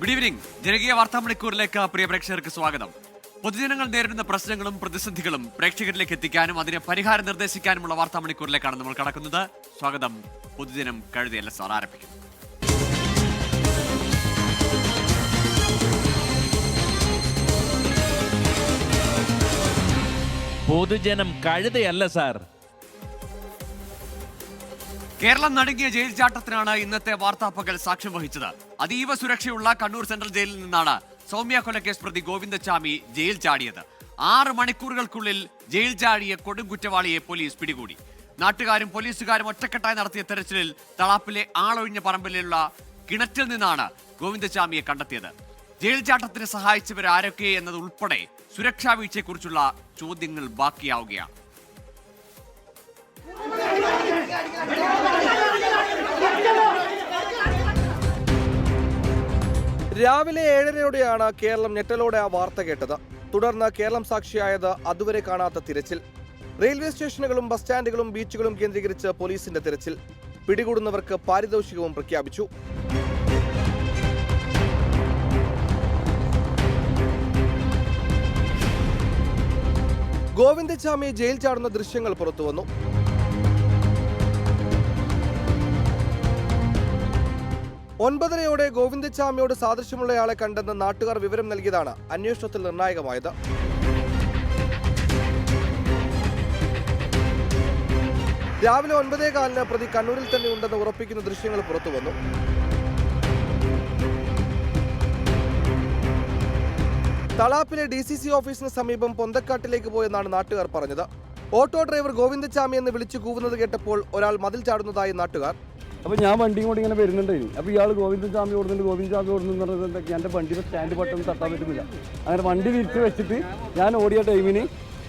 Good evening ജനകീയ വാർത്താ മണിക്കൂറിലേക്ക് പ്രിയ പ്രേക്ഷകർക്ക് സ്വാഗതം. പൊതുജനങ്ങൾ നേരിടുന്ന പ്രശ്നങ്ങളും പ്രതിസന്ധികളും പ്രേക്ഷകരിലേക്ക് എത്തിക്കാനും അതിന് പരിഹാരം നിർദ്ദേശിക്കാനുമുള്ള വാർത്താ മണിക്കൂറിലേക്കാണ് നമ്മൾ കടക്കുന്നത്. സ്വാഗതം. പൊതുജനം കഴുതിയല്ല സാർ ആരംഭിക്കും പൊതുജനം കഴുതയല്ല സാർ. കേരളം നടുങ്ങിയ ജയിൽ ചാട്ടത്തിനാണ് ഇന്നത്തെ വാർത്താ പകൽ സാക്ഷ്യം വഹിച്ചത്. അതീവ സുരക്ഷയുള്ള കണ്ണൂർ സെൻട്രൽ ജയിലിൽ നിന്നാണ് സൗമ്യ കൊലക്കേസ് പ്രതി ഗോവിന്ദച്ചാമി ജയിൽ ചാടിയത്. ആറ് മണിക്കൂറുകൾക്കുള്ളിൽ ജയിൽ ചാടിയ കൊടുങ്കുറ്റവാളിയെ പോലീസ് പിടികൂടി. നാട്ടുകാരും പോലീസുകാരും ഒറ്റക്കെട്ടായി നടത്തിയ തെരച്ചിലിൽ തളാപ്പിലെ ആളൊഴിഞ്ഞ പറമ്പിലുള്ള കിണറ്റിൽ നിന്നാണ് ഗോവിന്ദച്ചാമിയെ കണ്ടെത്തിയത്. ജയിൽ ചാട്ടത്തിന് സഹായിച്ചവർ ആരൊക്കെ എന്നത് ഉൾപ്പെടെ സുരക്ഷാ വീഴ്ചയെക്കുറിച്ചുള്ള ചോദ്യങ്ങൾ ബാക്കിയാവുകയാണ്. രാവിലെ ഏഴരയോടെയാണ് കേരളം ഞെട്ടലോടെ ആ വാർത്ത കേട്ടത്. തുടർന്ന് കേരളം സാക്ഷിയായത് അതുവരെ കാണാത്ത തിരച്ചിൽ. റെയിൽവേ സ്റ്റേഷനുകളും ബസ് സ്റ്റാൻഡുകളും ബീച്ചുകളും കേന്ദ്രീകരിച്ച് പോലീസിന്റെ തിരച്ചിൽ. പിടികൂടുന്നവർക്ക് പാരിതോഷികവും പ്രഖ്യാപിച്ചു. ഗോവിന്ദച്ചാമി ജയിൽ ചാടുന്ന ദൃശ്യങ്ങൾ പുറത്തുവന്നു. ഒൻപതരയോടെ ഗോവിന്ദച്ചാമിയോട് സാദൃശ്യമുള്ളയാളെ കണ്ടെന്ന് നാട്ടുകാർ വിവരം നൽകിയതാണ് അന്വേഷണത്തിൽ നിർണായകമായത്. രാവിലെ ഒൻപതേ കാലിന് പ്രതി കണ്ണൂരിൽ തന്നെ ഉണ്ടെന്ന് ഉറപ്പിക്കുന്ന ദൃശ്യങ്ങൾ പുറത്തുവന്നു തളാപ്പിലെ ഡി സി സി ഓഫീസിന് സമീപം പൊന്തക്കാട്ടിലേക്ക് പോയെന്നാണ് നാട്ടുകാർ പറഞ്ഞത്. ഓട്ടോ ഡ്രൈവർ ഗോവിന്ദച്ചാമി എന്ന് വിളിച്ചു കൂവുന്നത് കേട്ടപ്പോൾ ഒരാൾ മതിൽ ചാടുന്നതായി നാട്ടുകാർ. അപ്പോൾ ഞാൻ വണ്ടിയും കൊണ്ട് ഇങ്ങനെ വരുന്നുണ്ടായിരുന്നു അപ്പോൾ ഇയാൾ ഗോവിന്ദൻ സ്വാമി ഓടുന്നുണ്ട്. ഗോവിന്ദൻ സ്വാമി ഓടുന്നു പറഞ്ഞിട്ട് എന്റെ വണ്ടിയുടെ സ്റ്റാൻഡ് ബട്ടൺ തട്ടാൻ പറ്റുന്നില്ല. അങ്ങനെ വണ്ടി തിരിച്ച് വെച്ചിട്ട് ഞാൻ ഓടിയ ടൈമിന്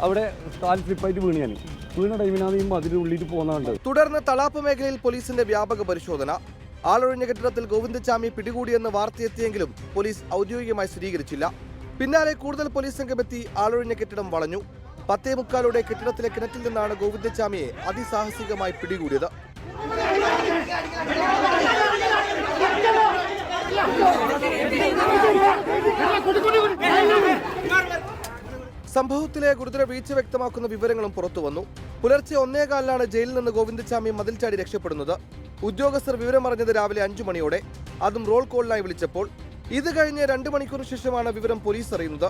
അവിടെ കാൽ സ്ലിപ്പായിട്ട് വീണ് ഞാൻ വീണ ടൈമിനാണ് ഈ ഉള്ളിൽ പോകുന്നത് തുടർന്ന് തളാപ്പ് മേഖലയിൽ പോലീസിന്റെ വ്യാപക പരിശോധന. ആളൊഴിഞ്ഞ കെട്ടിടത്തിൽ ഗോവിന്ദച്ചാമി പിടികൂടിയെന്ന് വാർത്തയെത്തിയെങ്കിലും പോലീസ് ഔദ്യോഗികമായി സ്ഥിരീകരിച്ചില്ല. പിന്നാലെ കൂടുതൽ പോലീസ് സംഘമെത്തി ആളൊഴിഞ്ഞ കെട്ടിടം വളഞ്ഞു. പത്തേ മുക്കാലോടെ കെട്ടിടത്തിലെ കിണറ്റിൽ നിന്നാണ് ഗോവിന്ദച്ചാമിയെ അതിസാഹസികമായി പിടികൂടിയത്. സംഭവത്തിലെ ഗുരുതര വീഴ്ച വ്യക്തമാക്കുന്ന വിവരങ്ങളും പുറത്തുവന്നു പുലർച്ചെ ഒന്നേകാലിലാണ് ജയിലിൽ നിന്ന് ഗോവിന്ദച്ചാമി മതിൽ ചാടി രക്ഷപ്പെടുന്നത്. ഉദ്യോഗസ്ഥർ വിവരമറിഞ്ഞത് രാവിലെ അഞ്ചു മണിയോടെ. അതും റോൾ കോളിനായി വിളിച്ചപ്പോൾ ഇത് കഴിഞ്ഞ് രണ്ട് മണിക്കൂർ ശേഷമാണ് വിവരം പോലീസ് അറിയുന്നത്.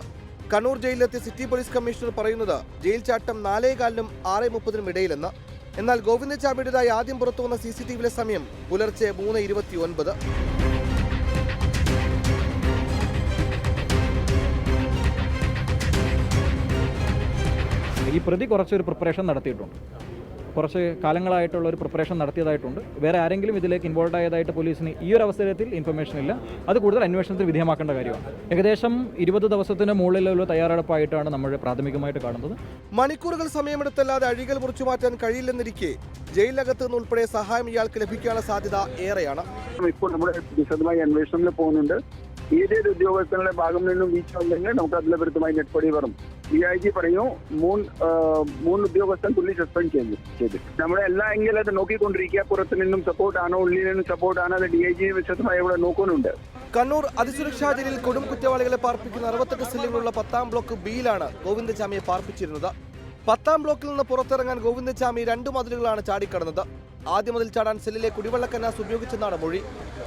കണ്ണൂർ ജയിലിലെത്തിയ സിറ്റി പോലീസ് കമ്മീഷണർ പറയുന്നത് ജയിൽ ചാട്ടം നാലേകാലിനും ആറ് മുപ്പതിനും ഇടയിലെന്ന്. എന്നാൽ ഗോവിന്ദചാമിയുടേതായി ആദ്യം പുറത്തുവന്ന സി സി ടി വിയിലെ സമയം പുലർച്ചെ മൂന്ന് ഇരുപത്തി ഒൻപത് ഈ പ്രതി കുറച്ചൊരു പ്രിപ്പറേഷൻ നടത്തിയിട്ടുണ്ട്. കുറച്ച് കാലങ്ങളായിട്ടുള്ള ഒരു പ്രിപ്പറേഷൻ നടത്തിയതായിട്ടുണ്ട്. വേറെ ആരെങ്കിലും ഇതിലേക്ക് ഇൻവോൾവ് ആയതായിട്ട് പോലീസിന് ഈ ഒരു അവസരത്തിൽ ഇൻഫർമേഷൻ ഇല്ല. അത് കൂടുതൽ അന്വേഷണത്തിന് വിധേയമാക്കേണ്ട കാര്യമാണ്. ഏകദേശം ഇരുപത് ദിവസത്തിന് മുകളിലുള്ള തയ്യാറെടുപ്പായിട്ടാണ് നമ്മൾ പ്രാഥമികമായിട്ട് കാണുന്നത്. മണിക്കൂറുകൾ സമയമെടുത്തല്ലാതെ അഴികൾ മുറിച്ചു മാറ്റാൻ കഴിയില്ലെന്നിരിക്കെ ജയിലകത്ത് നിന്ന് ഉൾപ്പെടെ സഹായം ഇയാൾക്ക് ലഭിക്കാനുള്ള സാധ്യത ഏറെയാണ്. ഇപ്പോൾ നമ്മുടെ വിശദമായി അന്വേഷണത്തിൽ പോകുന്നുണ്ട്. ഏതേത് ഉദ്യോഗസ്ഥരുടെ ഭാഗം നിന്നും വീഴ്ച ഉണ്ടെങ്കിൽ നമുക്ക് അതിലെ വിരുദ്ധമായി നെറ്റ്പടി വരും. ഡി ഐ ജി പറയൂ മൂന്ന് മൂന്ന് ഉദ്യോഗസ്ഥൻ പുള്ളി സസ്പെൻഡ് ചെയ്തു ചെയ്തു. നമ്മുടെ എല്ലാ എങ്കിലും അത് നോക്കിക്കൊണ്ടിരിക്കുക. പുറത്തു നിന്നും സപ്പോർട്ട് ആണോ ഉള്ളിൽ നിന്നും സപ്പോർട്ട് ആണോ അത് ഡി ഐ ജി വിശദമായി ഇവിടെ നോക്കുന്നുണ്ട്. കണ്ണൂർ അതിസുരക്ഷാ ജയിലിൽ കൊടും കുറ്റവാളികളെ പാർപ്പിക്കുന്ന അറുപത്തെട്ട് സെല്ലുകളുള്ള പത്താം ബ്ലോക്ക് ബിയിലാണ് ഗോവിന്ദചാമിയെ പാർപ്പിച്ചിരുന്നത്. പത്താം ബ്ലോക്കിൽ നിന്ന് പുറത്തിറങ്ങാൻ ഗോവിന്ദചാമി രണ്ടു മതിലുകളാണ് ചാടിക്കടന്നത്. ആദ്യ മതിൽ ചാടാൻ സെല്ലിലെ കുടിവെള്ള കന്നാസ് ഉപയോഗിച്ചെന്നാണ് മൊഴി.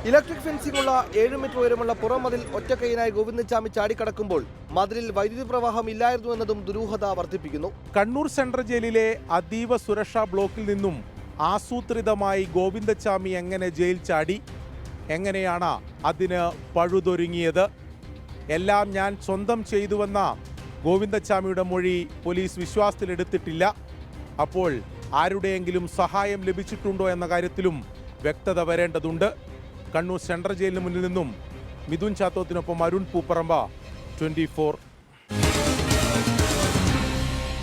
ഇലക്ട്രിക് ഫെൻസിംഗ് ഉള്ള ഏഴ് മീറ്റർ ഉയരമുള്ള പുറം മതിൽ ഒറ്റക്കൈനായി ഗോവിന്ദചാമി ചാടിക്കടക്കുമ്പോൾ മതിലിൽ വൈദ്യുതി പ്രവാഹം ഇല്ലായിരുന്നു എന്നതും ദുരൂഹത വർദ്ധിപ്പിക്കുന്നു. കണ്ണൂർ സെൻട്രൽ ജയിലിലെ അതീവ സുരക്ഷാ ബ്ലോക്കിൽ നിന്നും ആസൂത്രിതമായി ഗോവിന്ദച്ചാമി എങ്ങനെ ജയിൽ ചാടി? എങ്ങനെയാണ് അതിന് പഴുതൊരുങ്ങിയത്? എല്ലാം ഞാൻ സ്വന്തം ചെയ്തുവെന്ന ഗോവിന്ദച്ചാമിയുടെ മൊഴി പോലീസ് വിശ്വാസത്തിലെടുത്തിട്ടില്ല. അപ്പോൾ ആരുടെയെങ്കിലും സഹായം ലഭിച്ചിട്ടുണ്ടോ എന്ന കാര്യത്തിലും വ്യക്തത വരേണ്ടതുണ്ട്. കണ്ണൂർ സെൻട്രൽ ജയിലിന് മുന്നിൽ നിന്നും മിഥുൻ ചാത്തോത്തിനൊപ്പം അരുൺ പൂപ്പറമ്പ ട്വന്റി ഫോർ.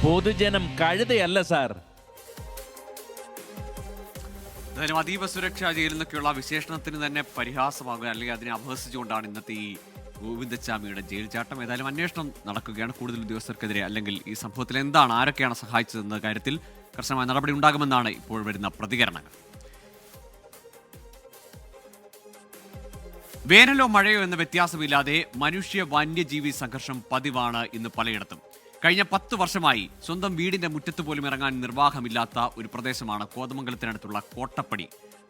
പൊതുജനം കഴുതയല്ല സാർ. എന്തായാലും അതീവ സുരക്ഷാ ജയിലിൽ നിന്നൊക്കെയുള്ള വിശേഷണത്തിന് തന്നെ പരിഹാസമാകുക അല്ലെങ്കിൽ അതിനെ അപഹസിച്ചുകൊണ്ടാണ് ഇന്നത്തെ ഈ ഗോവിന്ദച്ചാമിയുടെ ജയിൽ ചാട്ടം ഏതായാലും അന്വേഷണം നടക്കുകയാണ് കൂടുതൽ ഉദ്യോഗസ്ഥർക്കെതിരെ. അല്ലെങ്കിൽ ഈ സംഭവത്തിൽ എന്താണ് ആരൊക്കെയാണ് സഹായിച്ചതെന്ന കാര്യത്തിൽ കർശനമായ നടപടി ഉണ്ടാകുമെന്നാണ് ഇപ്പോൾ വരുന്ന പ്രതികരണങ്ങൾ. വേനലോ മഴയോ എന്ന വ്യത്യാസമില്ലാതെ മനുഷ്യ വന്യജീവി സംഘർഷം പതിവാണ് ഇന്ന് പലയിടത്തും. കഴിഞ്ഞ പത്ത് വർഷമായി സ്വന്തം വീടിന്റെ മുറ്റത്ത് പോലും ഇറങ്ങാൻ നിർവാഹമില്ലാത്ത ഒരു പ്രദേശമാണ് കോതമംഗലത്തിനടുത്തുള്ള കോട്ടപ്പടി.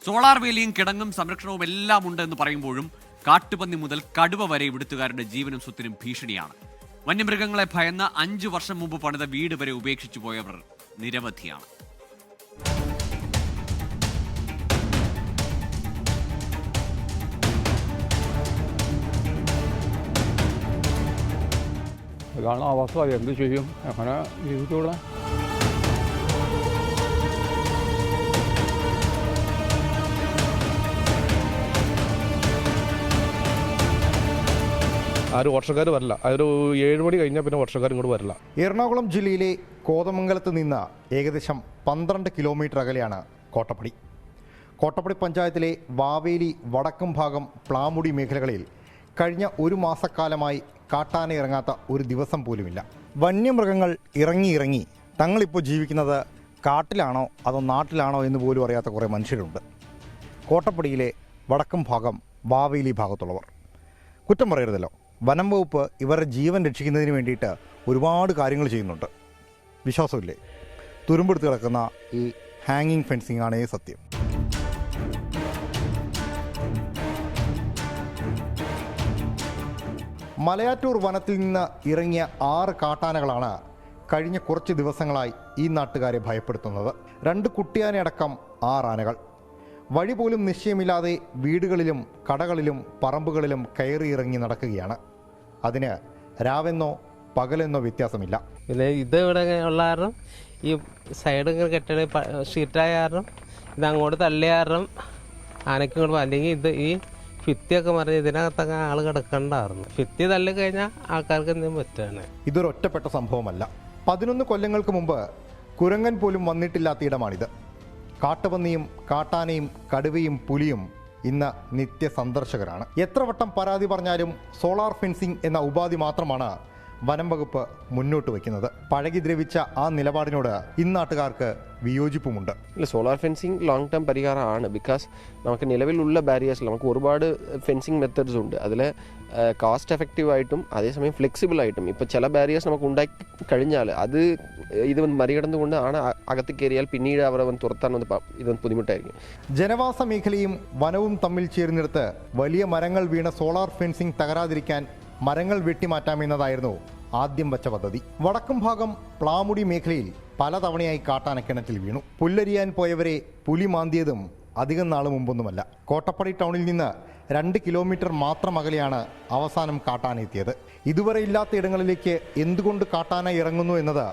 സോളാർ വേലിയും കിടങ്ങും സംരക്ഷണവും എല്ലാം ഉണ്ട് എന്ന് പറയുമ്പോഴും കാട്ടുപന്നി മുതൽ കടുവ വരെ ഇവിടുത്തുകാരുടെ ജീവനും സ്വത്തിനും ഭീഷണിയാണ്. വന്യമൃഗങ്ങളെ ഭയന്ന അഞ്ചു വർഷം മുമ്പ് പണിത വീട് വരെ ഉപേക്ഷിച്ചു പോയവർ നിരവധിയാണ്. ഇതാണ് അവസ്ഥ എന്ത് ചെയ്യും? എങ്ങനെ ജീവിച്ചൂടെ? ആരും വർഷക്കാർ വരില്ല. അതൊരു ഏഴ് മണി കഴിഞ്ഞാൽ പിന്നെ വർഷക്കാർ ഇങ്ങോട്ട് വരില്ല. എറണാകുളം ജില്ലയിലെ കോതമംഗലത്ത് നിന്ന് ഏകദേശം പന്ത്രണ്ട് കിലോമീറ്റർ അകലെയാണ് കോട്ടപ്പടി. കോട്ടപ്പടി പഞ്ചായത്തിലെ വാവേലി വടക്കും ഭാഗം പ്ലാമുടി മേഖലകളിൽ കഴിഞ്ഞ ഒരു മാസക്കാലമായി കാട്ടാന ഇറങ്ങാത്ത ഒരു ദിവസം പോലുമില്ല. വന്യമൃഗങ്ങൾ ഇറങ്ങി ഇറങ്ങി തങ്ങളിപ്പോൾ ജീവിക്കുന്നത് കാട്ടിലാണോ അതോ നാട്ടിലാണോ എന്ന് പോലും അറിയാത്ത കുറേ മനുഷ്യരുണ്ട്. കോട്ടപ്പടിയിലെ വടക്കും ഭാഗം വാവേലി ഭാഗത്തുള്ളവർ. കുറ്റം പറയരുതല്ലോ. വനം വകുപ്പ് ഇവരുടെ ജീവൻ രക്ഷിക്കുന്നതിന് വേണ്ടിയിട്ട് ഒരുപാട് കാര്യങ്ങൾ ചെയ്യുന്നുണ്ട്. വിശ്വാസമില്ലേ? തുരുമ്പെടുത്ത് കിടക്കുന്ന ഈ ഹാങ്ങിങ് ഫെൻസിങ് ആണേ സത്യം. മലയാറ്റൂർ വനത്തിൽ നിന്ന് ഇറങ്ങിയ ആറ് കാട്ടാനകളാണ് കഴിഞ്ഞ കുറച്ച് ദിവസങ്ങളായി ഈ നാട്ടുകാരെ ഭയപ്പെടുത്തുന്നത്. രണ്ട് കുട്ടിയാനയടക്കം ആറ് ആനകൾ വഴി പോലും നിശ്ചയമില്ലാതെ വീടുകളിലും കടകളിലും പറമ്പുകളിലും കയറി ഇറങ്ങി നടക്കുകയാണ്. അതിന് രാവെന്നോ പകലെന്നോ വ്യത്യാസമില്ല. പിന്നെ ഇത് ഇവിടെ ഉള്ള കാരണം ഈ സൈഡ് കെട്ടണ ഷീറ്റായ കാരണം ഇത് അങ്ങോട്ട് തള്ളിയ കാരണം ആനയ്ക്ക് ഇങ്ങോട്ട് അല്ലെങ്കിൽ ഇത് ഈ ഫിത്തിയൊക്കെ മറിഞ്ഞ് ഇതിനകത്തൊക്കെ ആൾ കിടക്കണ്ടായിരുന്നു. ഫിത്തി തള്ളി കഴിഞ്ഞാൽ ആൾക്കാർക്ക് എന്തെങ്കിലും പറ്റുകയാണ് ഇതൊരു ഒറ്റപ്പെട്ട സംഭവമല്ല. പതിനൊന്ന് കൊല്ലങ്ങൾക്ക് മുമ്പ് കുരങ്ങൻ പോലും വന്നിട്ടില്ലാത്ത ഇടമാണിത്. കാട്ടുപന്നിയും കാട്ടാനയും കടുവയും പുലിയും ഇന്ന് നിത്യ സന്ദർശകരാണ് എത്ര വട്ടം പരാതി പറഞ്ഞാലും സോളാർ ഫെൻസിംഗ് എന്ന ഉപാധി മാത്രമാണ് വനം വകുപ്പ് മുന്നോട്ട് വയ്ക്കുന്നത്. പഴകി ദ്രവിച്ച ആ നിലപാടിനോട് ഇന്നാട്ടുകാർക്ക് വിയോജിപ്പുമുണ്ട്. ഇല്ല സോളാർ ഫെൻസിങ് ലോങ് ടേം പരിഹാരമാണ്. ബിക്കോസ് നമുക്ക് നിലവിലുള്ള ബാരിയേഴ്സിൽ നമുക്ക് ഒരുപാട് ഫെൻസിങ് മെത്തേഡ്സ് ഉണ്ട്. അതിൽ കോസ്റ്റ് എഫക്റ്റീവ് ആയിട്ടും അതേസമയം ഫ്ലെക്സിബിൾ ആയിട്ടും ഇപ്പോൾ ചില ബാരിയേഴ്സ് നമുക്ക് ഉണ്ടാക്കി കഴിഞ്ഞാൽ അത് ഇത് മറികടന്നുകൊണ്ട് ആണ് അകത്ത് കയറിയാൽ പിന്നീട് അവർ വന്ന് തുറത്താൻ വന്ന് ഇത് ബുദ്ധിമുട്ടായിരിക്കും. ജനവാസ മേഖലയും വനവും തമ്മിൽ ചേർന്നിടത്ത് വലിയ മരങ്ങൾ വീണ സോളാർ ഫെൻസിംഗ് തകരാതിരിക്കാൻ മരങ്ങൾ വെട്ടിമാറ്റാമെന്നതായിരുന്നു ആദ്യം വച്ച പദ്ധതി. വടക്കും ഭാഗം പ്ലാമുടി മേഖലയിൽ പലതവണയായി കാട്ടാനക്കിണറ്റിൽ വീണു. പുല്ലരിയാൻ പോയവരെ പുലി മാന്തിയതും അധികം നാൾ മുമ്പൊന്നുമല്ല. കോട്ടപ്പടി ടൗണിൽ നിന്ന് രണ്ട് കിലോമീറ്റർ മാത്രം അകലെയാണ് അവസാനം കാട്ടാന എത്തിയത് ഇതുവരെ ഇല്ലാത്ത ഇടങ്ങളിലേക്ക് എന്തുകൊണ്ട് കാട്ടാന ഇറങ്ങുന്നു എന്നത്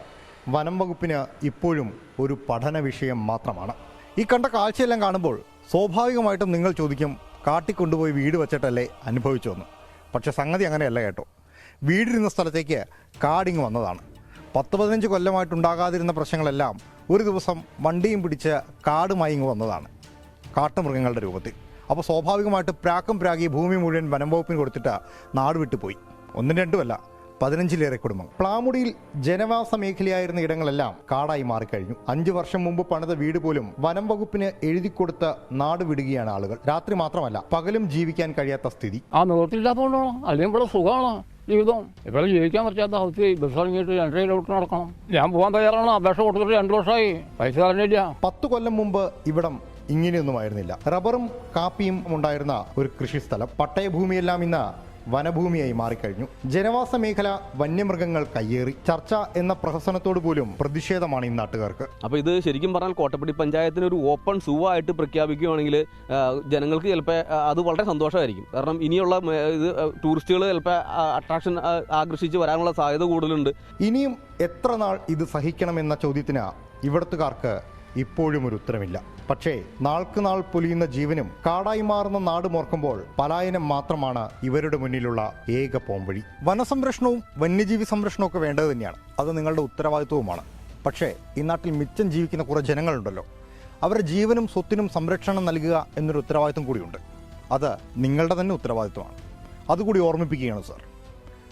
വനം വകുപ്പിന് ഇപ്പോഴും ഒരു പഠന വിഷയം മാത്രമാണ്. ഈ കണ്ട കാഴ്ചയെല്ലാം കാണുമ്പോൾ സ്വാഭാവികമായിട്ടും നിങ്ങൾ ചോദിക്കും കാട്ടിക്കൊണ്ടുപോയി വീട് വച്ചിട്ടല്ലേ അനുഭവിച്ചു പക്ഷെ സംഗതി അങ്ങനെയല്ല കേട്ടോ. വീടിരുന്ന സ്ഥലത്തേക്ക് കാടിങ് വന്നതാണ്. പത്ത് പതിനഞ്ച് കൊല്ലമായിട്ടുണ്ടാകാതിരുന്ന പ്രശ്നങ്ങളെല്ലാം ഒരു ദിവസം വണ്ടിയും പിടിച്ച് കാടുമായി ഇങ്ങ് വന്നതാണ്. കാട്ടുമൃഗങ്ങളുടെ രൂപത്തിൽ. അപ്പോൾ സ്വാഭാവികമായിട്ട് പ്രാക്കും പ്രാഗി ഭൂമി മുഴുവൻ വനം വകുപ്പിന് കൊടുത്തിട്ട് നാട് വിട്ടുപോയി. ഒന്നും രണ്ടുമല്ല. പതിനഞ്ചിലേറെ കുടുംബങ്ങൾ പ്ലാമുടിയിൽ ജനവാസ മേഖലയായിരുന്ന ഇടങ്ങളെല്ലാം കാടായി മാറിക്കഴിഞ്ഞു. അഞ്ചു വർഷം മുമ്പ് പണിത വീട് പോലും വനം വകുപ്പിന് എഴുതി കൊടുത്ത് നാട് വിടുകയാണ് ആളുകൾ. രാത്രി മാത്രമല്ല പകലും ജീവിക്കാൻ കഴിയാത്ത സ്ഥിതി. ആ നിവൃത്തിയില്ലാത്തതുകൊണ്ടാണോ അല്ലെങ്കിൽ ഇവിടെ സുഖമാണ് ജീവിതം. ഇവിടെ ജീവിക്കാൻ പറ്റാത്ത അവസ്ഥ ബസ് ഇറങ്ങിയിട്ട് രണ്ടര കിലോമീറ്റർ നടക്കണം. ഞാൻ പോകാൻ തയ്യാറാണ്. അപേക്ഷ കൊടുത്തിട്ട് രണ്ടു വർഷമായി. പൈസ തരണില്ല. പത്ത് കൊല്ലം മുമ്പ് ഇവിടം ഇങ്ങനെയൊന്നും ആയിരുന്നില്ല റബ്ബറും കാപ്പിയും ഉണ്ടായിരുന്ന ഒരു കൃഷിസ്ഥലം. പട്ടയഭൂമിയെല്ലാം ഇന്ന് വനഭൂമിയായി മാറിക്കഴിഞ്ഞു. ജനവാസ മേഖല വന്യമൃഗങ്ങൾ കയ്യേറി. ചർച്ച എന്ന പ്രഹസനത്തോട് പോലും പ്രതിഷേധമാണ് ഈ നാട്ടുകാർക്ക്. അപ്പോൾ ഇത് ശരിക്കും പറഞ്ഞാൽ കോട്ടപ്പടി പഞ്ചായത്തിന് ഒരു ഓപ്പൺ സൂ ആയിട്ട് പ്രഖ്യാപിക്കുകയാണെങ്കിൽ ജനങ്ങൾക്ക് ചിലപ്പോൾ അത് വളരെ സന്തോഷമായിരിക്കും. കാരണം ഇനിയുള്ള ഇത് ടൂറിസ്റ്റുകൾ ചിലപ്പോൾ അട്രാക്ഷൻ ആകർഷിച്ച് വരാനുള്ള സാധ്യത കൂടുതലുണ്ട്. ഇനിയും എത്ര നാൾ ഇത് സഹിക്കണമെന്ന ചോദ്യത്തിന് ഇവിടത്തുകാർക്ക് ഇപ്പോഴും ഒരു ഉത്തരമില്ല. പക്ഷേ നാൾക്ക് നാൾ പൊലിയുന്ന ജീവനും കാടായി മാറുന്ന നാട് മോർക്കുമ്പോൾ പലായനം മാത്രമാണ് ഇവരുടെ മുന്നിലുള്ള ഏക പോംവഴി. വനസംരക്ഷണവും വന്യജീവി സംരക്ഷണവും ഒക്കെ വേണ്ടത് തന്നെയാണ്. അത് നിങ്ങളുടെ ഉത്തരവാദിത്വവുമാണ്. പക്ഷേ ഈ നാട്ടിൽ മിച്ചം ജീവിക്കുന്ന കുറേ ജനങ്ങളുണ്ടല്ലോ. അവരുടെ ജീവനും സ്വത്തിനും സംരക്ഷണം നൽകുക എന്നൊരു ഉത്തരവാദിത്വം കൂടിയുണ്ട്. അത് നിങ്ങളുടെ തന്നെ ഉത്തരവാദിത്വമാണ്. അതുകൂടി ഓർമ്മിപ്പിക്കുകയാണ് സർ.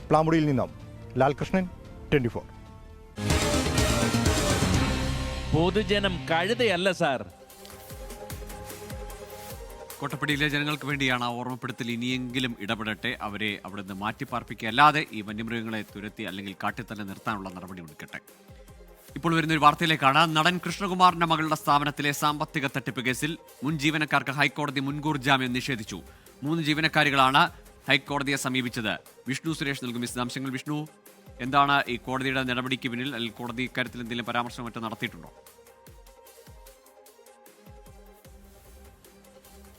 പ്ലാമുടിയിൽ നിന്നും ലാൽകൃഷ്ണൻ ട്വന്റി ഫോർ പൊതുജനം കഴുതയല്ല സാർ. കോട്ടപ്പടിയിലെ ജനങ്ങൾക്ക് വേണ്ടിയാണ് ആ ഓർമ്മപ്പെടുത്തൽ ഇനിയെങ്കിലും ഇടപെടട്ടെ. അവരെ അവിടെ നിന്ന് മാറ്റിപ്പാർപ്പിക്കുക. അല്ലാതെ ഈ വന്യമൃഗങ്ങളെ തുരത്തി അല്ലെങ്കിൽ കാട്ടിൽ തന്നെ നിർത്താനുള്ള നടപടി എടുക്കട്ടെ. ഇപ്പോൾ വരുന്ന ഒരു വാർത്തയിലേക്കാണ്. നടൻ കൃഷ്ണകുമാറിന്റെ മകളുടെ സ്ഥാപനത്തിലെ സാമ്പത്തിക തട്ടിപ്പ് കേസിൽ മുൻ ജീവനക്കാർക്ക് ഹൈക്കോടതി മുൻകൂർ ജാമ്യം നിഷേധിച്ചു. മൂന്ന് ജീവനക്കാരികളാണ് ഹൈക്കോടതിയെ സമീപിച്ചത്. വിഷ്ണു സുരേഷ് നൽകും വിശദാംശങ്ങൾ. വിഷ്ണു എന്താണ് ഈ കോടതിയുടെ നടപടിക്ക് പിന്നിൽ അല്ലെങ്കിൽ കോടതി ഇക്കാര്യത്തിൽ എന്തെങ്കിലും പരാമർശം മറ്റോ നടത്തിയിട്ടുണ്ടോ?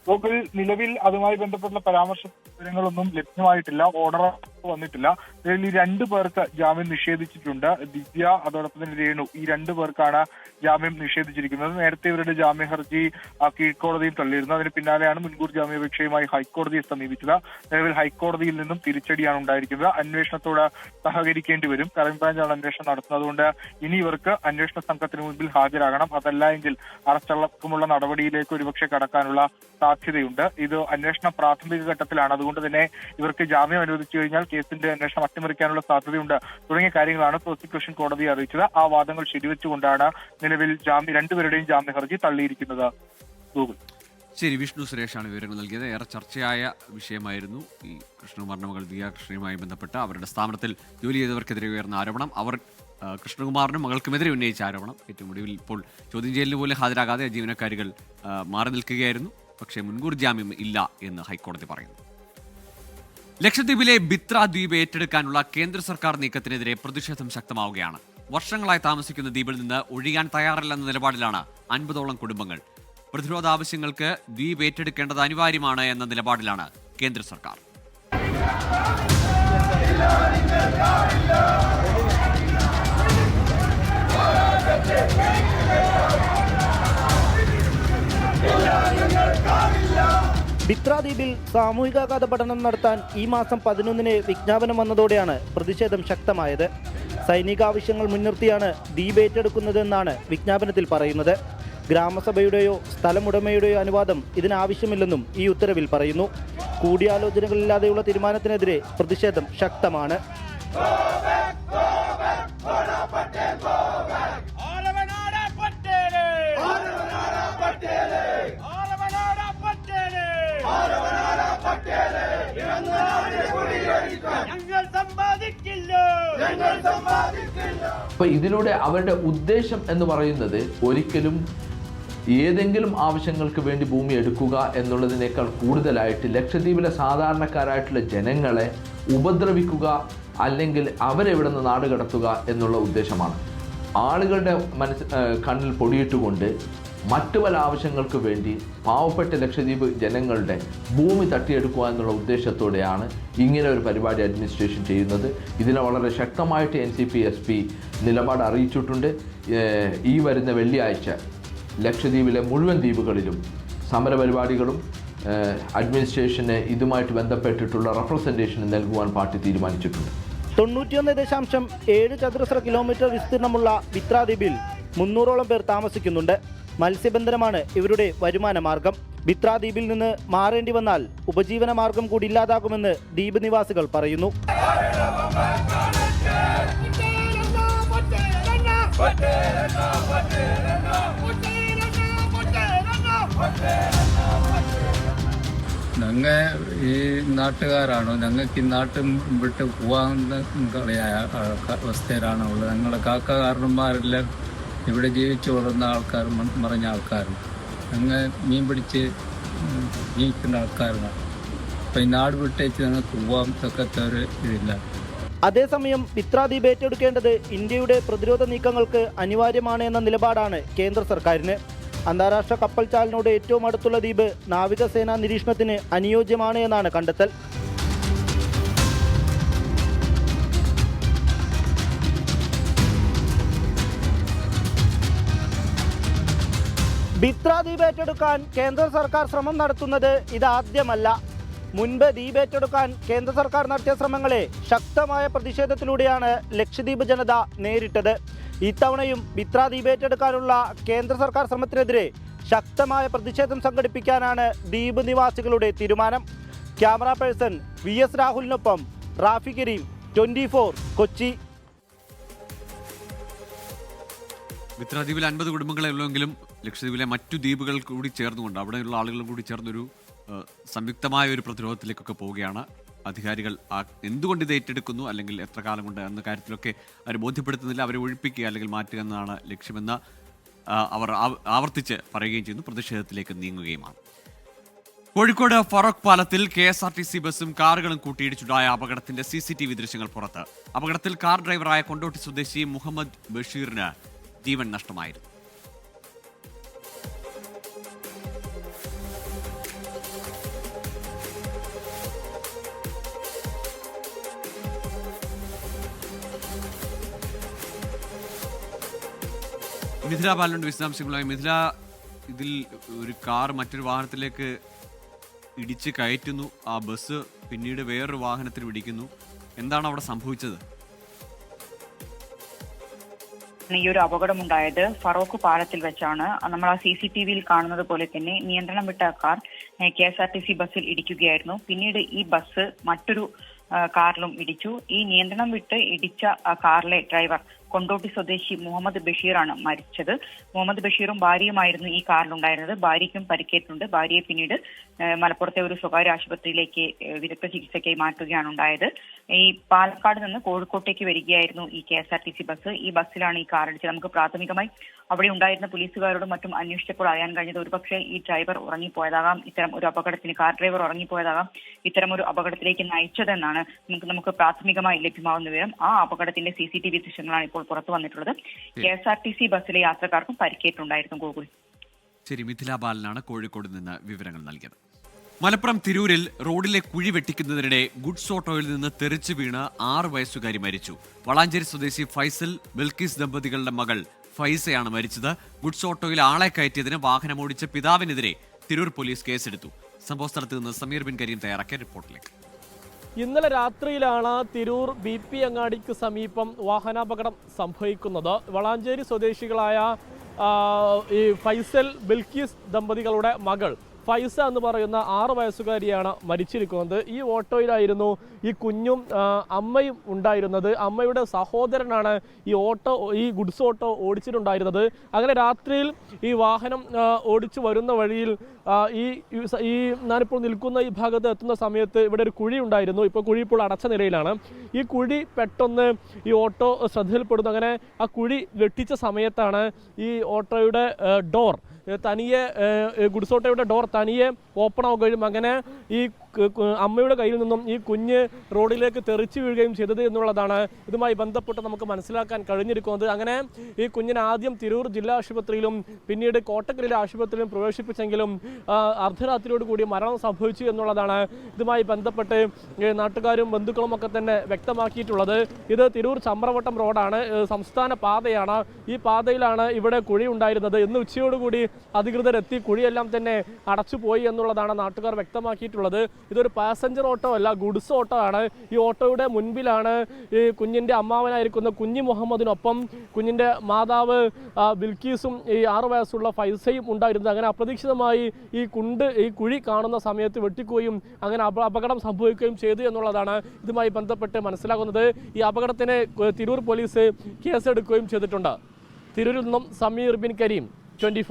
ഗോകുൽ നിലവിൽ അതുമായി ബന്ധപ്പെട്ടുള്ള പരാമർശ വിവരങ്ങളൊന്നും ലഭ്യമായിട്ടില്ല ഓർഡർ വന്നിട്ടില്ല. ഇതിൽ ഈ രണ്ടു പേർക്ക് ജാമ്യം നിഷേധിച്ചിട്ടുണ്ട്. ദിവ്യ അതോടൊപ്പം തന്നെ രേണു ഈ രണ്ടു പേർക്കാണ് ജാമ്യം നിഷേധിച്ചിരിക്കുന്നത്. നേരത്തെ ഇവരുടെ ജാമ്യ ഹർജി കീഴ്ക്കോടതിയിൽ തള്ളിയിരുന്നു. അതിന് പിന്നാലെയാണ് മുൻകൂർ ജാമ്യാപേക്ഷയുമായി ഹൈക്കോടതിയെ സമീപിച്ചത്. നിലവിൽ ഹൈക്കോടതിയിൽ നിന്നും തിരിച്ചടിയാണ് ഉണ്ടായിരിക്കുന്നത്. അന്വേഷണത്തോട് സഹകരിക്കേണ്ടി വരും. ക്രൈംബ്രാഞ്ചാണ് അന്വേഷണം നടത്തുന്നത്. അതുകൊണ്ട് ഇനി ഇവർക്ക് അന്വേഷണ സംഘത്തിന് മുൻപിൽ ഹാജരാകണം. അതല്ല എങ്കിൽ അറസ്റ്റടക്കമുള്ള നടപടിയിലേക്ക് ഒരുപക്ഷെ കടക്കാനുള്ള സാധ്യതയുണ്ട്. ഇത് അന്വേഷണ പ്രാഥമിക ഘട്ടത്തിലാണ്. അതുകൊണ്ട് തന്നെ ഇവർക്ക് ജാമ്യം അനുവദിച്ചു കഴിഞ്ഞാൽ കേസിന്റെ അന്വേഷണം അട്ടിമറിക്കാനുള്ള സാധ്യതയുണ്ട്. തുടങ്ങിയ കാര്യങ്ങളാണ് പ്രോസിക്യൂഷൻ കോടതിയെ അറിയിച്ചത്. ആ വാദങ്ങൾ ശരിവെച്ചുകൊണ്ടാണ് നിലവിൽ ജാമ്യം രണ്ടുപേരുടെയും ജാമ്യ ഹർജി തള്ളിയിരിക്കുന്നത്. ഗൂഗിൾ. ശരി വിഷ്ണു സുരേഷാണ് വിവരങ്ങൾ നൽകിയത്. ഏറെ ചർച്ചയായ വിഷയമായിരുന്നു ഈ കൃഷ്ണകുമാറിന്റെ മകൾ ദിയ കൃഷ്ണയുമായി ബന്ധപ്പെട്ട് അവരുടെ സ്ഥാപനത്തിൽ ജോലി ചെയ്തവർക്കെതിരെ ഉയർന്ന ആരോപണം. അവർ കൃഷ്ണകുമാറിനും മകൾക്കുമെതിരെ ഉന്നയിച്ച ആരോപണം. ഏറ്റവും ഒടുവിൽ ഇപ്പോൾ ചോദ്യം ചെയ്യലിന് പോലും ഹാജരാകാതെ ജീവനക്കാരികൾ മാറി നിൽക്കുകയായിരുന്നു. പക്ഷേ മുൻകൂർ ജാമ്യം ഇല്ല എന്ന് ഹൈക്കോടതി പറയുന്നു. ലക്ഷദ്വീപിലെ ബിത്ര ദ്വീപ് ഏറ്റെടുക്കാനുള്ള കേന്ദ്ര സർക്കാർ നീക്കത്തിനെതിരെ പ്രതിഷേധം ശക്തമാവുകയാണ്. വർഷങ്ങളായി താമസിക്കുന്ന ദ്വീപിൽ നിന്ന് ഒഴിയാൻ തയ്യാറല്ലെന്ന നിലപാടിലാണ് അൻപതോളം കുടുംബങ്ങൾ. പ്രതിരോധ ആവശ്യങ്ങൾക്ക് ദ്വീപ് ഏറ്റെടുക്കേണ്ടത് അനിവാര്യമാണ് എന്ന നിലപാടിലാണ് കേന്ദ്ര സർക്കാർ. ബിത്രാദ്വീപിൽ സാമൂഹികാഘാത പഠനം നടത്താൻ ഈ മാസം പതിനൊന്നിന് വിജ്ഞാപനം വന്നതോടെയാണ് പ്രതിഷേധം ശക്തമായത്. സൈനിക ആവശ്യങ്ങൾ മുൻനിർത്തിയാണ് ദ്വീപ് ഏറ്റെടുക്കുന്നതെന്നാണ് വിജ്ഞാപനത്തിൽ പറയുന്നത്. ഗ്രാമസഭയുടെയോ സ്ഥലമുടമയുടെയോ അനുവാദം ഇതിനാവശ്യമില്ലെന്നും ഈ ഉത്തരവിൽ പറയുന്നു. കൂടിയാലോചനകളില്ലാതെയുള്ള തീരുമാനത്തിനെതിരെ പ്രതിഷേധം ശക്തമാണ്. അപ്പോൾ ഇതിലൂടെ അവരുടെ ഉദ്ദേശം എന്ന് പറയുന്നത് ഒരിക്കലും ഏതെങ്കിലും ആവശ്യങ്ങൾക്ക് വേണ്ടി ഭൂമി എടുക്കുക എന്നുള്ളതിനേക്കാൾ കൂടുതലായിട്ട് ലക്ഷദ്വീപിലെ സാധാരണക്കാരായിട്ടുള്ള ജനങ്ങളെ ഉപദ്രവിക്കുക അല്ലെങ്കിൽ അവരെവിടെ നിന്ന് നാട് കടത്തുക എന്നുള്ള ഉദ്ദേശമാണ്. ആളുകളുടെ മനസ്സ് കണ്ണിൽ പൊടിയിട്ടുകൊണ്ട് മറ്റു പല ആവശ്യങ്ങൾക്ക് വേണ്ടി പാവപ്പെട്ട ലക്ഷദ്വീപ് ജനങ്ങളുടെ ഭൂമി തട്ടിയെടുക്കുക എന്നുള്ള ഉദ്ദേശത്തോടെയാണ് ഇങ്ങനെ ഒരു പരിപാടി അഡ്മിനിസ്ട്രേഷൻ ചെയ്യുന്നത്. ഇതിനെ വളരെ ശക്തമായിട്ട് N C P S P നിലപാട് അറിയിച്ചിട്ടുണ്ട്. ഈ വരുന്ന വെള്ളിയാഴ്ച ലക്ഷദ്വീപിലെ മുഴുവൻ ദ്വീപുകളിലും സമരപരിപാടികളും അഡ്മിനിസ്ട്രേഷന് ഇതുമായിട്ട് ബന്ധപ്പെട്ടിട്ടുള്ള റെപ്രസെന്റേഷൻ നൽകുവാൻ പാർട്ടി തീരുമാനിച്ചിട്ടുണ്ട്. തൊണ്ണൂറ്റിയൊന്ന് ദശാംശം ഏഴ് ചതുരശ്ര കിലോമീറ്റർ വിസ്തീർണമുള്ള വിത്രാദ്വീപിൽ മുന്നൂറോളം പേർ താമസിക്കുന്നുണ്ട്. മത്സ്യബന്ധനമാണ് ഇവരുടെ വരുമാന മാർഗം. ബിത്രാദ്വീപിൽ നിന്ന് മാറേണ്ടി വന്നാൽ ഉപജീവന മാർഗം കൂടി ഇല്ലാതാകുമെന്ന് ദ്വീപ് നിവാസികൾ പറയുന്നു. ഞങ്ങ ഈ നാട്ടുകാരാണ്? ഞങ്ങൾക്ക് ഈ നാട്ടിൽ വിട്ട് പോകാൻ കളിയായ അവസ്ഥയിലാണ് ഞങ്ങളുടെ കാക്കകാരന്മാരെല്ലാം ഇവിടെ ജീവിച്ചു വളർന്ന ആൾക്കാരും മറിഞ്ഞ ആൾക്കാരും. ഞങ്ങൾ മീൻ പിടിച്ച് ജീവിക്കുന്ന ആൾക്കാരാണ് അപ്പം ഈ നാട് വിട്ടേച്ച് ഞങ്ങൾക്ക് പോവാൻ തക്കത്ത ഒരു ഇതില്ല. അതേസമയം പിത്രാദീപ് ഏറ്റെടുക്കേണ്ടത് ഇന്ത്യയുടെ പ്രതിരോധ നീക്കങ്ങൾക്ക് അനിവാര്യമാണ് എന്ന നിലപാടാണ് കേന്ദ്ര സർക്കാരിന്. അന്താരാഷ്ട്ര കപ്പൽ ചാലിനോട് ഏറ്റവും അടുത്തുള്ള ദ്വീപ് നാവികസേനാ നിരീക്ഷണത്തിന് അനുയോജ്യമാണ് എന്നാണ് കണ്ടെത്തൽ. ബിത്ര ദ്വീപ് ഏറ്റെടുക്കാൻ കേന്ദ്ര സർക്കാർ ശ്രമം നടത്തുന്നത് ഇതാദ്യമല്ല. മുൻപ് ദ്വീപ് ഏറ്റെടുക്കാൻ കേന്ദ്ര സർക്കാർ നടത്തിയ ശ്രമങ്ങളെ ശക്തമായ പ്രതിഷേധത്തിലൂടെയാണ് ലക്ഷദ്വീപ് ജനത നേരിട്ടത്. ഇത്തവണയും ബിത്ര ദ്വീപ് ഏറ്റെടുക്കാനുള്ള കേന്ദ്ര സർക്കാർ ശ്രമത്തിനെതിരെ ശക്തമായ പ്രതിഷേധം സംഘടിപ്പിക്കാനാണ് ദ്വീപ് നിവാസികളുടെ തീരുമാനം. ക്യാമറ പേഴ്സൺ വി എസ് രാഹുലിനൊപ്പം റാഫി കരീം ട്വന്റി ഫോർ കൊച്ചി. മിത്രദ്വീപിൽ അൻപത് കുടുംബങ്ങളെ ഉള്ളെങ്കിലും ലക്ഷദ്വീപിലെ മറ്റു ദ്വീപുകൾ കൂടി ചേർന്നുകൊണ്ട് അവിടെയുള്ള ആളുകളും കൂടി ചേർന്നൊരു സംയുക്തമായ ഒരു പ്രതിരോധത്തിലേക്കൊക്കെ പോവുകയാണ്. അധികാരികൾ എന്തുകൊണ്ട് ഇത് ഏറ്റെടുക്കുന്നു അല്ലെങ്കിൽ എത്ര കാലം കൊണ്ട് എന്ന കാര്യത്തിലൊക്കെ അവർ ബോധ്യപ്പെടുത്തുന്നില്ല. അവരെ ഒഴിപ്പിക്കുക അല്ലെങ്കിൽ മാറ്റുക എന്നതാണ് ലക്ഷ്യമെന്ന് അവർ ആവർത്തിച്ച് പറയുകയും ചെയ്യുന്നു. പ്രതിഷേധത്തിലേക്ക് നീങ്ങുകയുമാണ്. കോഴിക്കോട് ഫറോക്ക് പാലത്തിൽ K S R T C ബസ്സും കാറുകളും കൂട്ടിയിടിച്ചുണ്ടായ അപകടത്തിന്റെ സി സി ടി വി ദൃശ്യങ്ങൾ പുറത്ത്. അപകടത്തിൽ കാർ ഡ്രൈവറായ കൊണ്ടോട്ടി സ്വദേശി മുഹമ്മദ് ബഷീറിന് ജീവൻ നഷ്ടമായിരുന്നു. മിഥില ബാലുണ്ട് വിശദാംശങ്ങളുമായി. മിഥില ഇതിൽ ഒരു കാർ മറ്റൊരു വാഹനത്തിലേക്ക് ഇടിച്ച് കയറ്റുന്നു. ആ ബസ് പിന്നീട് വേറൊരു വാഹനത്തിൽ ഇടിക്കുന്നു. എന്താണ് അവിടെ സംഭവിച്ചത്? ഈ ഒരു അപകടമുണ്ടായത് ഫറോക്ക് പാലത്തിൽ വെച്ചാണ്. നമ്മൾ ആ സി സി ടി വിയിൽ കാണുന്നത് പോലെ തന്നെ നിയന്ത്രണം വിട്ട car K S R T C ബസ്സിൽ ഇടിക്കുകയായിരുന്നു. പിന്നീട് ഈ ബസ് മറ്റൊരു കാറിലും ഇടിച്ചു. ഈ നിയന്ത്രണം വിട്ട് ഇടിച്ച കാറിലെ ഡ്രൈവർ കൊണ്ടോട്ടി സ്വദേശി മുഹമ്മദ് ബഷീറാണ് മരിച്ചത്. മുഹമ്മദ് ബഷീറും ഭാര്യയുമായിരുന്നു ഈ കാറിലുണ്ടായിരുന്നത്. ഭാര്യയ്ക്കും പരിക്കേറ്റുണ്ട് ഭാര്യയെ പിന്നീട് മലപ്പുറത്തെ ഒരു സ്വകാര്യ ആശുപത്രിയിലേക്ക് വിദഗ്ധ ചികിത്സയ്ക്കായി മാറ്റുകയാണ് ഉണ്ടായത്. ഈ പാലക്കാട് നിന്ന് കോഴിക്കോട്ടേക്ക് വരികയായിരുന്നു ഈ K S R T C bus. ഈ ബസ്സിലാണ് ഈ കാറടിച്ചത്. നമുക്ക് പ്രാഥമികമായി അവിടെ ഉണ്ടായിരുന്ന പോലീസുകാരോടും മറ്റും അന്വേഷിച്ചപ്പോൾ അറിയാൻ കഴിഞ്ഞത് ഒരുപക്ഷെ ഈ ഡ്രൈവർ ഉറങ്ങിപ്പോയതാകാം. ഇത്തരം ഒരു അപകടത്തിന് കാർ ഡ്രൈവർ ഉറങ്ങിപ്പോയതാകാം. ഇത്തരം ഒരു അപകടത്തിലേക്ക് നയിച്ചതെന്നാണ് നമുക്ക് നമുക്ക് പ്രാഥമികമായി ലഭ്യമാകുന്ന വിവരം. ആ അപകടത്തിന്റെ സി സി ടി വി ദൃശ്യങ്ങളാണ് ഇപ്പോൾ പുറത്തു വന്നിട്ടുള്ളത്. K S R T C ബസ്സിലെ യാത്രക്കാർക്കും പരിക്കേറ്റുണ്ടായിരുന്നു ഗോകുൽ ശരി മിഥില ബാലനാണ് കോഴിക്കോട് നിന്ന് വിവരങ്ങൾ നൽകിയത്. മലപ്പുറം തിരൂരിൽ റോഡിലെ കുഴി വെട്ടിക്കുന്നതിനിടെ ഗുഡ്സ് ഓട്ടോയിൽ നിന്ന് തെറിച്ചു വീണ് ആറ് വയസ്സുകാരി മരിച്ചു. വളാഞ്ചേരി സ്വദേശി ഫൈസൽ ബിൽക്കിസ് ദമ്പതികളുടെ മകൾ ഫൈസയാണ് മരിച്ചത്. ഗുഡ്സ് ഓട്ടോയിൽ ആളെ കയറ്റിയതിന് വാഹനമോടിച്ച പിതാവിനെതിരെ തിരൂർ പോലീസ് കേസെടുത്തു. സംഭവ സ്ഥലത്ത് നിന്ന് സമീർ ബിൻ കരീം തയ്യാറാക്കിയ റിപ്പോർട്ടിലേക്ക്. ഇന്നലെ രാത്രിയിലാണ് തിരൂർ ബി പി അങ്ങാടിക്ക് സമീപം വാഹനാപകടം സംഭവിക്കുന്നത്. വളാഞ്ചേരി സ്വദേശികളായ ഈ ഫൈസൽ ബിൽക്കീസ് ദമ്പതികളുടെ മകൾ ഫൈസ എന്ന് പറയുന്ന ആറ് വയസ്സുകാരിയാണ് മരിച്ചിരിക്കുന്നത്. ഈ ഓട്ടോയിലായിരുന്നു ഈ കുഞ്ഞും അമ്മയും ഉണ്ടായിരുന്നത്. അമ്മയുടെ സഹോദരനാണ് ഈ ഓട്ടോ ഈ ഗുഡ്സ് ഓട്ടോ ഓടിച്ചിട്ടുണ്ടായിരുന്നത്. അങ്ങനെ രാത്രിയിൽ ഈ വാഹനം ഓടിച്ചു വരുന്ന വഴിയിൽ ഈ ഈ ഞാനിപ്പോൾ നിൽക്കുന്ന ഈ ഭാഗത്ത് എത്തുന്ന സമയത്ത് ഇവിടെ ഒരു കുഴി ഉണ്ടായിരുന്നു. ഇപ്പോൾ കുഴി ഇപ്പോൾ അടച്ച നിലയിലാണ്. ഈ കുഴി പെട്ടെന്ന് ഈ ഓട്ടോ ശ്രദ്ധയിൽപ്പെടുന്നു. അങ്ങനെ ആ കുഴി വെട്ടിച്ച സമയത്താണ് ഈ ഓട്ടോയുടെ ഡോർ തനിയെ ഗുഡ്സോട്ടയുടെ ഡോർ തനിയെ ഓപ്പൺ ആവുകയും അങ്ങനെ ഈ അമ്മയുടെ കയ്യിൽ നിന്നും ഈ കുഞ്ഞ് റോഡിലേക്ക് തെറിച്ചു വീഴുകയും ചെയ്തത് എന്നുള്ളതാണ് ഇതുമായി ബന്ധപ്പെട്ട് നമുക്ക് മനസ്സിലാക്കാൻ കഴിഞ്ഞിരിക്കുന്നത്. അങ്ങനെ ഈ കുഞ്ഞിനെ ആദ്യം തിരൂർ ജില്ലാ ആശുപത്രിയിലും പിന്നീട് കോട്ടക്കലിലെ ആശുപത്രിയിലും പ്രവേശിപ്പിച്ചെങ്കിലും ആ, അർദ്ധരാത്രിയോട് കൂടി മരണം സംഭവിച്ചു എന്നുള്ളതാണ് ഇതുമായി ബന്ധപ്പെട്ട് നാട്ടുകാരും ബന്ധുക്കളും ഒക്കെ തന്നെ വ്യക്തമാക്കിയിട്ടുള്ളത്. ഇത് തിരൂർ ചമ്രവട്ടം റോഡാണ്. സംസ്ഥാന പാതയാണ്. ഈ പാതയിലാണ് ഇവിടെ കുഴി ഉണ്ടായിരുന്നത്. ഇന്ന് ഉച്ചയോടുകൂടി അധികൃതരെത്തി കുഴിയെല്ലാം തന്നെ അടച്ചുപോയി എന്നുള്ളതാണ് നാട്ടുകാർ വ്യക്തമാക്കിയിട്ടുള്ളത്. ഇതൊരു പാസഞ്ചർ ഓട്ടോ അല്ല ഗുഡ്സ് ഓട്ടോ ആണ്. ഈ ഓട്ടോയുടെ മുൻപിലാണ് ഈ കുഞ്ഞിന്റെ അമ്മാവനായിരിക്കുന്ന കുഞ്ഞി മുഹമ്മദിനൊപ്പം കുഞ്ഞിന്റെ മാതാവ് ബിൽക്കീസും ഈ ആറു വയസ്സുള്ള ഫൈസയും ഉണ്ടായിരുന്നത്. അങ്ങനെ അപ്രതീക്ഷിതമായി ഈ കുണ്ട് ഈ കുഴി കാണുന്ന സമയത്ത് വെട്ടിക്കുകയും അങ്ങനെ അപകടം സംഭവിക്കുകയും ചെയ്തു എന്നുള്ളതാണ് ഇതുമായി ബന്ധപ്പെട്ട് മനസ്സിലാകുന്നത്. ഈ അപകടത്തിന് തിരൂർ പോലീസ് കേസെടുക്കുകയും ചെയ്തിട്ടുണ്ട്. തിരൂരിൽ നിന്നും സമീർ ബിൻ കരീം ട്വന്റി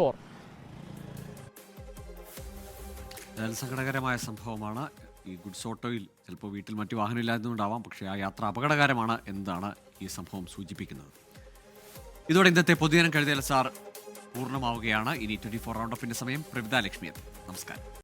സങ്കടകരമായ സംഭവമാണ്. ഈ ഗുഡ്സ് ഓട്ടോയിൽ ചിലപ്പോൾ വീട്ടിൽ മറ്റു വാഹനം ഇല്ലാത്തതുകൊണ്ടാവാം പക്ഷേ ആ യാത്ര അപകടകരമാണ് എന്നതാണ് ഈ സംഭവം സൂചിപ്പിക്കുന്നത്. ഇതോടെ ഇന്നത്തെ പൊതുജനം കഴുതിയാൽ സാർ പൂർണമാവുകയാണ്. ഇനി ട്വന്റി ഫോർ റൗണ്ട് ഓഫിന്റെ സമയം പ്രവിത ലക്ഷ്മി നമസ്കാരം.